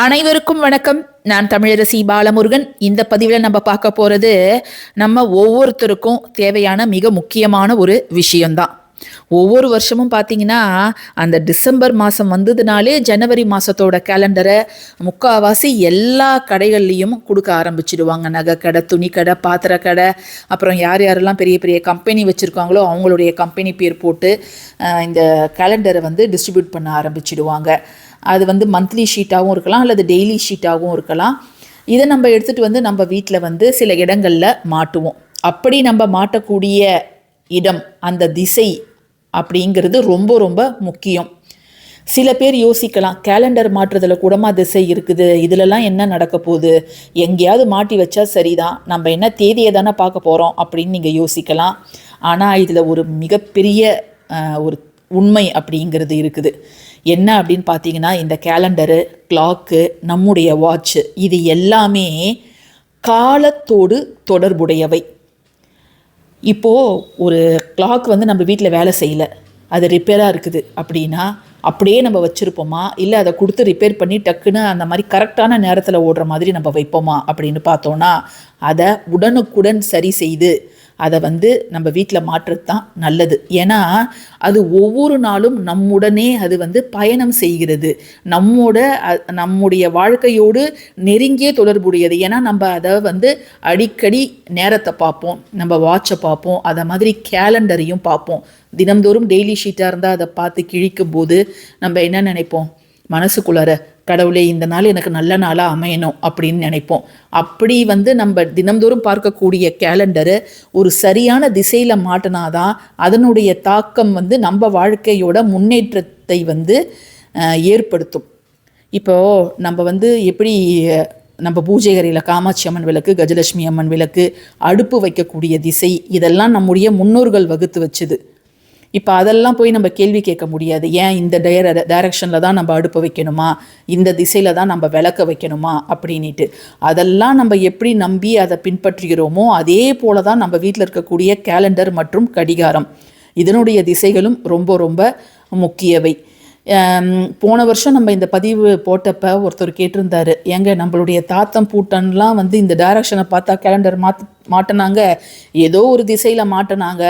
அனைவருக்கும் வணக்கம். நான் தமிழரசி பாலமுருகன். இந்த பதிவில் நம்ம பார்க்க போகிறது நம்ம ஒவ்வொருத்தருக்கும் தேவையான மிக முக்கியமான ஒரு விஷயம்தான். ஒவ்வொரு வருஷமும் பார்த்தீங்கன்னா அந்த டிசம்பர் மாதம் வந்ததுனாலே ஜனவரி மாதத்தோட கேலண்டரை முக்கால்வாசி எல்லா கடைகள்லேயும் கொடுக்க ஆரம்பிச்சிடுவாங்க. நகை கடை துணி கடை பாத்திர கடை அப்புறம் யார் யாரெல்லாம் பெரிய பெரிய கம்பெனி வச்சுருக்காங்களோ அவங்களுடைய கம்பெனி பேர் போட்டு இந்த கேலண்டரை வந்து டிஸ்ட்ரிபியூட் பண்ண ஆரம்பிச்சிடுவாங்க. அது வந்து மந்த்லி ஷீட்டாகவும் இருக்கலாம் அல்லது டெய்லி ஷீட்டாகவும் இருக்கலாம். இதை நம்ம எடுத்துகிட்டு வந்து நம்ம வீட்டில் வந்து சில இடங்களில் மாட்டுவோம். அப்படி நம்ம மாட்டக்கூடிய இடம் அந்த திசை அப்படிங்கிறது ரொம்ப ரொம்ப முக்கியம். சில பேர் யோசிக்கலாம் கேலண்டர் மாற்றுறதுல கூடமா திசை இருக்குது இதுலலாம் என்ன நடக்க போகுது எங்கேயாவது மாட்டி வச்சா சரிதான் நம்ம என்ன தேதியை தானே பார்க்க போகிறோம் அப்படின்னு நீங்கள் யோசிக்கலாம். ஆனால் இதில் ஒரு மிகப்பெரிய ஒரு உண்மை அப்படிங்கிறது இருக்குது. என்ன அப்படின்னு பார்த்தீங்கன்னா இந்த கேலண்டரு கிளாக்கு நம்முடைய வாட்ச்சு இது எல்லாமே காலத்தோடு தொடர்புடையவை. இப்போது ஒரு கிளாக் வந்து நம்ம வீட்டில் வேலை செய்யலை அது ரிப்பேராக இருக்குது அப்படின்னா அப்படியே நம்ம வச்சுருப்போமா? இல்லை அதை கொடுத்து ரிப்பேர் பண்ணி டக்குன்னு அந்த மாதிரி கரெக்டான நேரத்தில் ஓடுற மாதிரி நம்ம வைப்போமா அப்படின்னு பார்த்தோன்னா அதை உடனுக்குடன் சரி செய்து அதை வந்து நம்ம வீட்டில் மாற்றுறது தான் நல்லது. ஏன்னா அது ஒவ்வொரு நாளும் நம்முடனே அது வந்து பயணம் செய்கிறது. நம்மோட நம்முடைய வாழ்க்கையோடு நெருங்கிய தொடர்புடையது. ஏன்னா நம்ம அதை வந்து அடிக்கடி நேரத்தை பார்ப்போம். நம்ம வாட்சை பார்ப்போம். அதை மாதிரி கேலண்டரையும் பார்ப்போம். தினம்தோறும் டெய்லி ஷீட்டாக இருந்தால் அதை பார்த்து கிழிக்கும் போது நம்ம என்ன நினைப்போம்? மனசுக்குள்ளார கடவுளே இந்த நாள் எனக்கு நல்ல நாளாக அமையணும் அப்படின்னு நினைப்போம். அப்படி வந்து நம்ம தினம்தோறும் பார்க்கக்கூடிய கேலண்டரை ஒரு சரியான திசையில் மாட்டினாதான் அதனுடைய தாக்கம் வந்து நம்ம வாழ்க்கையோட முன்னேற்றத்தை வந்து ஏற்படுத்தும். இப்போ நம்ம வந்து எப்படி நம்ம பூஜை அறையில் காமாட்சி அம்மன் விளக்கு கஜலட்சுமி அம்மன் விளக்கு அடுப்பு வைக்கக்கூடிய திசை இதெல்லாம் நம்முடைய முன்னோர்கள் வகுத்து வச்சுது. இப்போ அதெல்லாம் போய் நம்ம கேள்வி கேட்க முடியாது. ஏன் இந்த டயர டைரக்ஷனில் தான் நம்ம அடுப்பு வைக்கணுமா? இந்த திசையில் தான் நம்ம விளக்க வைக்கணுமா? அப்படின்ட்டு அதெல்லாம் நம்ம எப்படி நம்பி அதை பின்பற்றுகிறோமோ அதே போல தான் நம்ம வீட்டில் இருக்கக்கூடிய கேலண்டர் மற்றும் கடிகாரம். இதனுடைய திசைகளும் ரொம்ப ரொம்ப முக்கியவை. போன வருஷம் நம்ம இந்த பதிவு போட்டப்ப ஒருத்தர் கேட்டிருந்தாரு. ஏங்க நம்மளுடைய தாத்தம் பூட்டன்லாம் வந்து இந்த டைரக்ஷனை பார்த்தா கேலண்டர் மாத் மாட்டினாங்க. ஏதோ ஒரு திசையில் மாட்டினாங்க.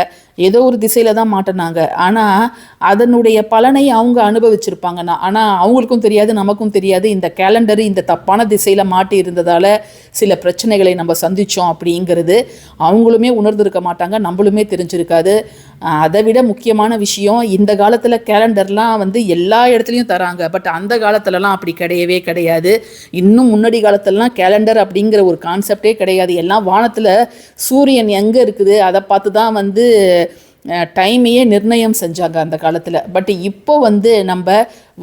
ஏதோ ஒரு திசையில் தான் மாட்டினாங்க. ஆனால் அதனுடைய பலனை அவங்க அனுபவிச்சிருப்பாங்கண்ணா ஆனால் அவங்களுக்கும் தெரியாது நமக்கும் தெரியாது. இந்த கேலண்டர் இந்த தப்பான திசையில் மாட்டி இருந்ததால் சில பிரச்சனைகளை நம்ம சந்தித்தோம் அப்படிங்கிறது அவங்களுமே உணர்ந்திருக்க மாட்டாங்க. நம்மளுமே தெரிஞ்சிருக்காது. அதை விட முக்கியமான விஷயம் இந்த காலத்தில் கேலண்டர்லாம் வந்து எல்லா இடத்துலையும் தராங்க. பட் அந்த காலத்துலலாம் அப்படி கிடையவே கிடையாது. இன்னும் முன்னாடி காலத்துலலாம் கேலண்டர் அப்படிங்கிற ஒரு கான்செப்டே கிடையாது. எல்லாம் வானத்தில் சூரியன் எங்கே இருக்குது? அதை பார்த்து தான் வந்து டைமையே நிர்ணயம் செஞ்சாங்க அந்த காலத்தில். பட் இப்போ வந்து நம்ம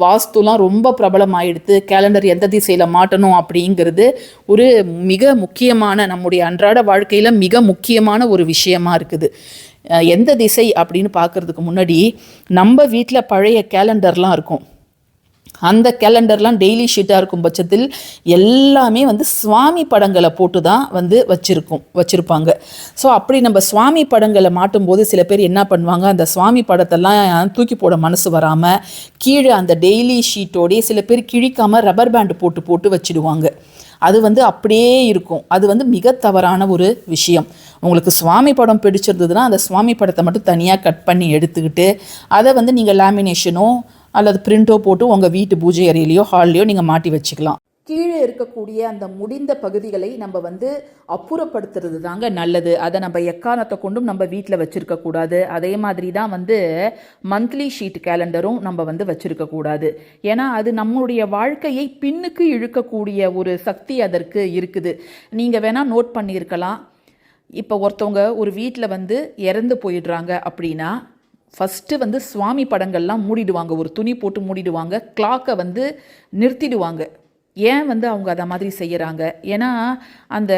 வாஸ்துலாம் ரொம்ப பிரபலமாயிடுத்து கேலண்டர் எந்த திசையில் மாட்டணும் அப்படிங்கிறது ஒரு மிக முக்கியமான நம்முடைய அன்றாட வாழ்க்கையில் மிக முக்கியமான ஒரு விஷயமா இருக்குது. எந்த திசை அப்படின்னு பார்க்கறதுக்கு முன்னாடி நம்ம வீட்டில் பழைய கேலண்டர்லாம் இருக்கும். அந்த கேலண்டர்லாம் டெய்லி ஷீட்டாக இருக்கும் பட்சத்தில் எல்லாமே வந்து சுவாமி படங்களை போட்டு தான் வந்து வச்சிருக்கும் வச்சுருப்பாங்க. ஸோ அப்படி நம்ம சுவாமி படங்களை மாட்டும்போது சில பேர் என்ன பண்ணுவாங்க அந்த சுவாமி படத்தெல்லாம் தூக்கி போட மனசு வராமல் கீழே அந்த டெய்லி ஷீட்டோடயே சில பேர் கிழிக்காமல் ரப்பர் பேண்டு போட்டு போட்டு வச்சிடுவாங்க. அது வந்து அப்படியே இருக்கும். அது வந்து மிக தவறான ஒரு விஷயம். உங்களுக்கு சுவாமி படம் பிடிச்சிருந்ததுன்னா அந்த சுவாமி படத்தை மட்டும் தனியாக கட் பண்ணி எடுத்துக்கிட்டு அதை வந்து நீங்கள் லேமினேஷனோ அல்லது பிரிண்டோ போட்டு உங்கள் வீட்டு பூஜை அறையிலையோ ஹால்லையோ நீங்கள் மாட்டி வச்சுக்கலாம். கீழே இருக்கக்கூடிய அந்த முடிந்த பகுதிகளை நம்ம வந்து அப்புறப்படுத்துறது தாங்க நல்லது. அதை நம்ம எக்காரணத்தை கொண்டும் நம்ம வீட்டில் வச்சுருக்கக்கூடாது அதே மாதிரி தான் வந்து மந்த்லி ஷீட் கேலண்டரும் நம்ம வந்து வச்சுருக்கக்கூடாது ஏன்னா அது நம்மளுடைய வாழ்க்கையை பின்னுக்கு இழுக்கக்கூடிய ஒரு சக்தி அதற்கு இருக்குது. நீங்கள் வேணால் நோட் பண்ணியிருக்கலாம். இப்போ ஒருத்தவங்க ஒரு வீட்டில் வந்து இறந்து போயிடுறாங்க அப்படின்னா ஃபஸ்ட்டு வந்து சுவாமி படங்கள்லாம் மூடிடுவாங்க. ஒரு துணி போட்டு மூடிடுவாங்க. கிளாக்கை வந்து நிறுத்திடுவாங்க. ஏன் வந்து அவங்க அதை மாதிரி செய்கிறாங்க ஏன்னா அந்த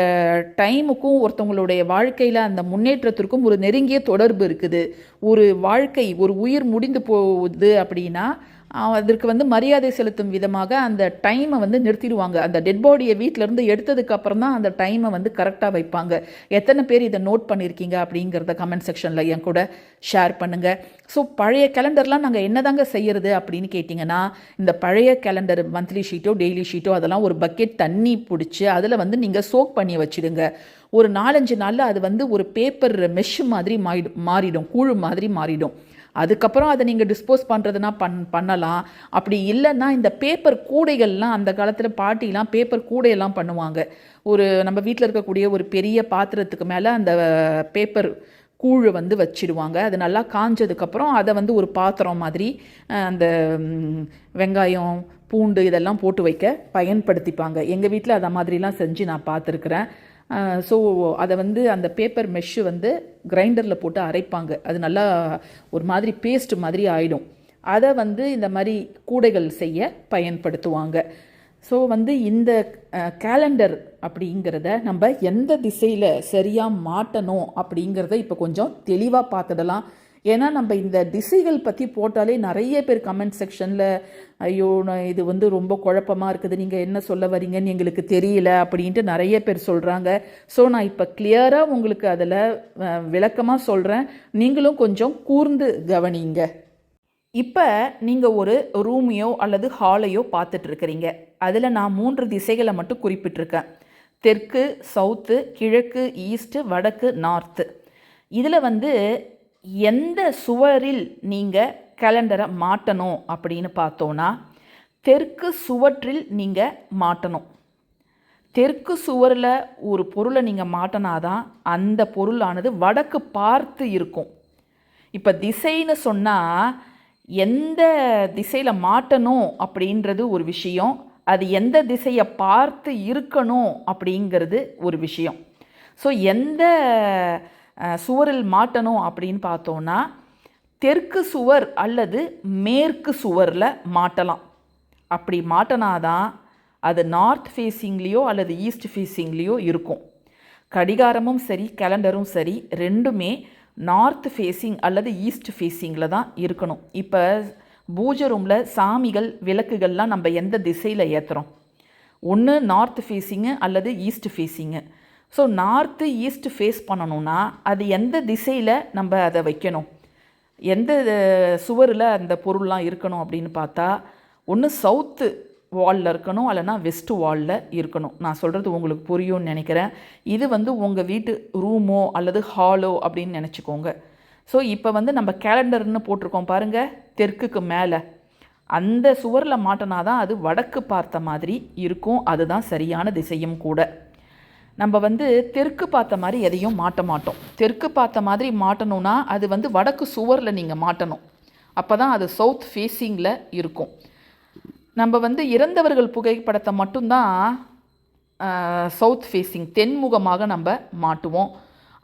டைமுக்கும் ஒருத்தவங்களுடைய வாழ்க்கையில் அந்த முன்னேற்றத்திற்கும் ஒரு நெருங்கிய தொடர்பு இருக்குது. ஒரு வாழ்க்கை ஒரு உயிர் முடிந்து போகுது அப்படின்னா அதற்கு வந்து மரியாதை செலுத்தும் விதமாக அந்த டைமை வந்து நிறுத்திடுவாங்க. அந்த டெட் பாடியை வீட்டிலேருந்து எடுத்ததுக்கப்புறம் தான் அந்த டைமை வந்து கரெக்டாக வைப்பாங்க. எத்தனை பேர் இதை நோட் பண்ணியிருக்கீங்க அப்படிங்கிறத கமெண்ட் செக்ஷனில் என் கூட ஷேர் பண்ணுங்கள் ஸோ பழைய கேலண்டர்லாம் நாங்கள் என்னதாங்க செய்யறது அப்படின்னு கேட்டிங்கன்னா இந்த பழைய கேலண்டர் மந்த்லி ஷீட்டோ டெய்லி ஷீட்டோ அதெல்லாம் ஒரு பக்கெட் தண்ணி பிடிச்சி அதில் வந்து நீங்கள் சோக் பண்ணி வச்சிடுங்க. ஒரு நாலஞ்சு நாளில் அது வந்து ஒரு பேப்பர் மெஷ் மாதிரி மாறிடும் மாறிடும் கூழு மாதிரி மாறிடும். அதுக்கப்புறம் அதை நீங்கள் டிஸ்போஸ் பண்ணுறதுனா பண் பண்ணலாம். அப்படி இல்லைன்னா இந்த பேப்பர் கூடைகள்லாம் அந்த காலத்தில் பாட்டிலாம் பேப்பர் கூடையெல்லாம் பண்ணுவாங்க. ஒரு நம்ம வீட்டில் இருக்கக்கூடிய ஒரு பெரிய பாத்திரத்துக்கு மேலே அந்த பேப்பர் கூழ் வந்து வச்சிடுவாங்க. அது நல்லா காஞ்சதுக்கப்புறம் அதை வந்து ஒரு பாத்திரம் மாதிரி அந்த வெங்காயம் பூண்டு இதெல்லாம் போட்டு வைக்க பயன்படுத்திப்பாங்க. எங்கள் வீட்டில் அதை மாதிரிலாம் செஞ்சு நான் பார்த்துருக்குறேன். ஸோ அதை வந்து அந்த பேப்பர் மெஷ்ஷு வந்து கிரைண்டரில் போட்டு அரைப்பாங்க. அது நல்லா ஒரு மாதிரி பேஸ்ட் மாதிரி ஆயிடும். அதை வந்து இந்த மாதிரி கூடைகள் செய்ய பயன்படுத்துவாங்க. ஸோ வந்து இந்த கேலண்டர் அப்படிங்கிறத நம்ம எந்த திசையில் சரியாக மாட்டணும் அப்படிங்கிறத இப்போ கொஞ்சம் தெளிவாக பார்த்துடலாம். ஏன்னா நம்ம இந்த திசைகள் பற்றி போட்டாலே நிறைய பேர் கமெண்ட் செக்ஷனில் ஐயோ நான் இது வந்து ரொம்ப குழப்பமாக இருக்குது நீங்கள் என்ன சொல்ல வரீங்கன்னு எங்களுக்கு தெரியல அப்படின்ட்டு நிறைய பேர் சொல்கிறாங்க ஸோ நான் இப்போ கிளியராக உங்களுக்கு அதில் விளக்கமாக சொல்கிறேன் நீங்களும் கொஞ்சம் கூர்ந்து கவனிங்க. இப்போ நீங்கள் ஒரு ரூமையோ அல்லது ஹாலையோ பார்த்துட்ருக்குறீங்க. அதில் நான் மூன்று திசைகளை மட்டும் குறிப்பிட்டிருக்கேன் தெற்கு சவுத்து கிழக்கு ஈஸ்ட்டு வடக்கு நார்த்து இதில் வந்து எந்த சுவரில் நீங்கள் கேலண்டரை மாட்டணும் அப்படின்னு பார்த்தோன்னா தெற்கு சுவற்றில் நீங்கள் மாட்டணும். தெற்கு சுவரில் ஒரு பொருளை நீங்கள் மாட்டினாதான் அந்த பொருளானது வடக்கு பார்த்து இருக்கும். இப்போ திசைன்னு சொன்னால் எந்த திசையில் மாட்டணும் அப்படின்றது ஒரு விஷயம் அது எந்த திசையை பார்த்து இருக்கணும் அப்படிங்கிறது ஒரு விஷயம். ஸோ எந்த சுவரில் மாட்டணும் அப்படின்னு பார்த்தோன்னா தெற்கு சுவர் அல்லது மேற்கு சுவரில் மாட்டலாம். அப்படி மாட்டினாதான் அது நார்த் ஃபேஸிங்லேயோ அல்லது ஈஸ்ட் ஃபேஸிங்லேயோ இருக்கும். கடிகாரமும் சரி கேலண்டரும் சரி ரெண்டுமே நார்த் ஃபேஸிங் அல்லது ஈஸ்ட் ஃபேஸிங்கில் தான் இருக்கணும். இப்போ பூஜை ரூமில் சாமிகள் விளக்குகள்லாம் நம்ம எந்த திசையில் ஏற்றுறோம் ஒன்று நார்த் ஃபேஸிங்கு அல்லது east facing so north east face பண்ணணும்னா அது எந்த திசையில் நம்ம அதை வைக்கணும்? எந்த சுவரில் அந்த பொருள்லாம் இருக்கணும் அப்படின்னு பார்த்தா ஒன்று சவுத்து வாலில் இருக்கணும் இல்லைன்னா வெஸ்ட்டு வாலில் இருக்கணும். நான் சொல்கிறது உங்களுக்கு புரியும்னு நினைக்கிறேன். இது வந்து உங்கள் வீட்டு ரூமோ அல்லது ஹாலோ அப்படின்னு நினச்சிக்கோங்க. ஸோ இப்போ வந்து நம்ம கேலண்டர்னு போட்டிருக்கோம் பாருங்கள் தெற்குக்கு மேலே. அந்த சுவரில் மாட்டினா தான் அது வடக்கு பார்த்த மாதிரி இருக்கும். அதுதான் சரியான திசையும் கூட. நம்ம வந்து தெற்கு பார்த்த மாதிரி எதையும் மாட்ட மாட்டோம். தெற்கு பார்த்த மாதிரி மாட்டணும்னா அது வந்து வடக்கு சுவரில் நீங்கள் மாட்டணும். அப்போ தான் அது சவுத் ஃபேஸிங்கில் இருக்கும். நம்ம வந்து இறந்தவர்கள் புகைப்படத்தை மட்டும்தான் சவுத் ஃபேஸிங் தென்முகமாக நம்ம மாட்டுவோம்.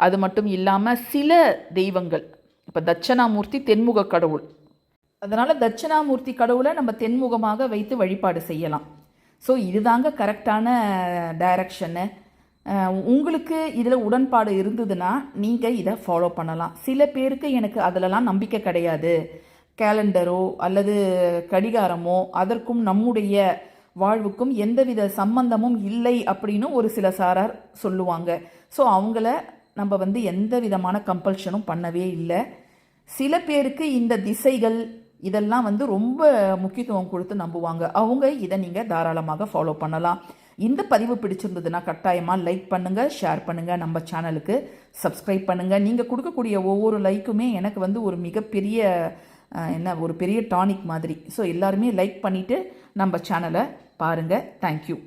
அது மட்டும் இல்லாமல் சில தெய்வங்கள் இப்போ தட்சணாமூர்த்தி தென்முக கடவுள். அதனால் தட்சிணாமூர்த்தி கடவுளை நம்ம தென்முகமாக வைத்து வழிபாடு செய்யலாம். ஸோ இதுதாங்க கரெக்டான டைரக்ஷனு உங்களுக்கு இதில் உடன்பாடு இருந்ததுன்னா நீங்கள் இதை ஃபாலோ பண்ணலாம். சில பேருக்கு எனக்கு அதிலலாம் நம்பிக்கை கிடையாது. கேலண்டரோ அல்லது கடிகாரமோ அதற்கும் நம்முடைய வாழ்வுக்கும் எந்தவித சம்பந்தமும் இல்லை அப்படின்னு ஒரு சில சாரார் சொல்லுவாங்க. ஸோ அவங்கள நம்ம வந்து எந்த விதமான கம்பல்ஷனும் பண்ணவே இல்லை. சில பேருக்கு இந்த திசைகள் இதெல்லாம் வந்து ரொம்ப முக்கியத்துவம் கொடுத்து நம்புவாங்க. அவங்க இதை நீங்கள் தாராளமாக ஃபாலோ பண்ணலாம். இந்த பதிவு பிடிச்சிருந்ததுன்னா கட்டாயமாக லைக் பண்ணுங்கள் ஷேர் பண்ணுங்கள் நம்ம சேனலுக்கு சப்ஸ்கிரைப் பண்ணுங்கள் நீங்கள் கொடுக்கக்கூடிய ஒவ்வொரு லைக்குமே எனக்கு வந்து ஒரு மிகப்பெரிய என்ன ஒரு பெரிய டானிக் மாதிரி. ஸோ எல்லாருமே லைக் பண்ணிவிட்டு நம்ம சேனலை பாருங்கள் தேங்க்யூ